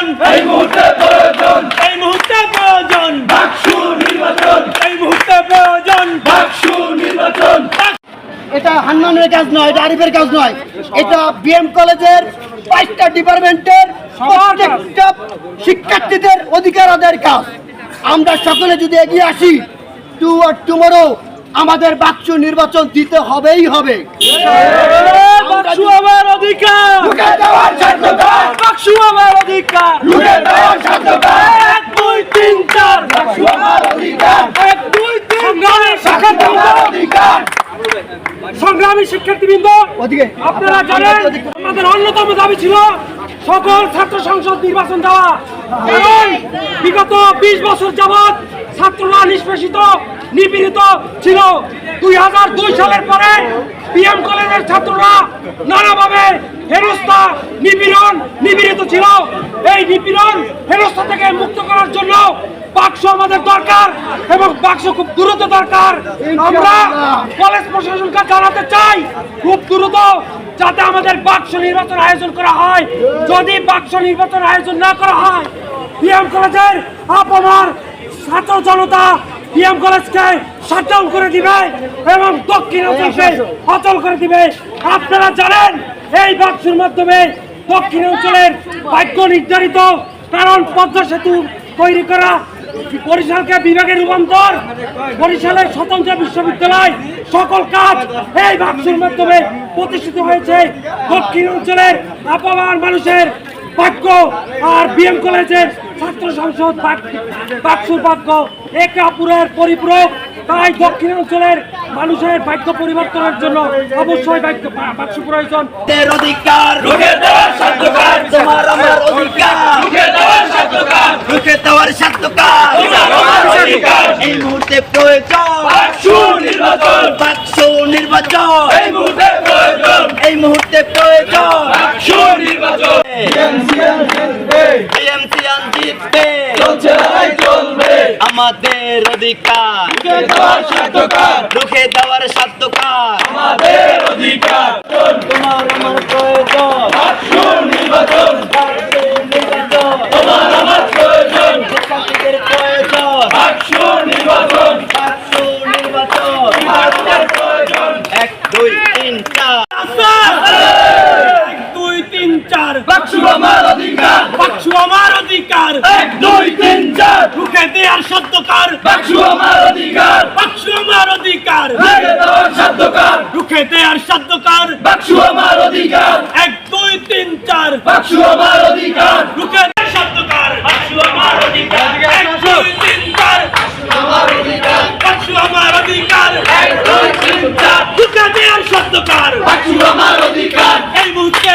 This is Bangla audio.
প্রয়োজন। এই মুহূর্তে প্রয়োজন। এই মুহূর্তে প্রয়োজন। ডাকসু নির্বাচন। এই মুহূর্তে প্রয়োজন। ডাকসু নির্বাচন। এটা হান্নানের কাজ নয় এটা আরিফের কাজ নয়। এটা বিএম কলেজের পাঁচটা ডিপার্টমেন্টের প্রত্যেকটা শিক্ষার্থীদের অধিকার আদায়ের কাজ। আমরা সকলে যদি এগিয়ে আসি টু আর টুমোরো আমাদের বাক্স নির্বাচন দিতে হবেই হবে। বাক্সু আমার অধিকার লুকে দেওয়ার বাক্সু আমার অধিকার লুকে দেওয়ার এক দুই তিন চার আমার অধিকার এক দুই তিন অধিকার সংগ্রামী শিক্ষার্থীবৃন্দ আপনারা জানেন আমাদের অন্যতম দাবি ছিল সকল ছাত্র সংসদ নির্বাচন দেওয়া। কারণ বিগত বিশ বছর যাবৎ ছাত্ররা নিষ্পেষিত নিপীড়িত ছিল। দুই হাজার দুই সালের পরে পিএম কলেজের ছাত্ররা নানাভাবে হেনস্থা, নিপীড়ন, নিপীড়িত ছিল। এই নিপীড়ন হেনস্থা থেকে মুক্ত করার জন্য বাক্স আমাদের দরকার এবং বাক্স খুব দ্রুত দরকার। আমরা কলেজ প্রশাসনকে জানাতে চাই, খুব দ্রুত যাতে আমাদের বাক্স নির্বাচন আয়োজন করা হয়। যদি বাক্স নির্বাচন আয়োজন না করা হয় বিএম কলেজের আপনার ছাত্র জনতা বিএম কলেজকে শাটডাউন করে দিবে এবং দক্ষিণ অঞ্চলকে অচল করে দিবে। আপনারা জানেন এই বাক্সের মাধ্যমে দক্ষিণ অঞ্চলের ভাগ্য নির্ধারিত কারণ পদ্মা সেতু তৈরি করা বরিশালকে বিভাগে রূপান্তর বরিশালের স্বতন্ত্র বিশ্ববিদ্যালয় সকল কাজ এই বাক্সের মাধ্যমে প্রতিষ্ঠিত হয়েছে। দক্ষিণ অঞ্চলের আপামার মানুষের ভাগ্য আর বিএম কলেজের ছাত্র সংসদ বাক্সুর ভাগ্য একে অপরের পরিপূরক তাই দক্ষিণাঞ্চলের মানুষের ভাগ্য পরিবর্তনের জন্য অবশ্যই ভাগ্য বাক্স প্রয়োজন। অধিকার। লুকে তোমার আমার অধিকার। লুকে দেওয়ার স্বার্থকার রুখে এই মুহূর্তে প্রয়োজন। নির্বাচন। বাক্স নির্বাচন। এই মুহূর্তে প্রয়োজন। এই মুহূর্তে প্রয়োজন। আমাদের অধিকার। রুখে দেওয়ার সাধ্যকার আমাদের অধিকার। তোমার আমার প্রয়োজন। নির্বাচন। তোমার আমার প্রয়োজন। প্রয়োজন। নির্বাচন। নির্বাচন। এক দুই তিন চার। এক দুই তিন চার। আমার অধিকার। বাক্সু আমার অধিকার। এক দুই তিন চার। রুখে দেয়ার সত্যকার। ডাকসু আমার অধিকার। বাক্সু আমার অধিকার। লুকে দেওয়ার স্বার্থকার রুখে দেয়ার সত্যকার। ডাকসু আমার অধিকার। এক দুই তিন চার। ডাকসু আমার অধিকার। রুখে দেয়ার সত্যকার। বাক্সু আমার অধিকার। এক দুই তিন চার। আমার অধিকার। বাক্সু আমার অধিকার। এক দুই তিন চার। রুখে দেয়ার সত্যকার। ডাকসু আমার অধিকার। এই মুহূর্তে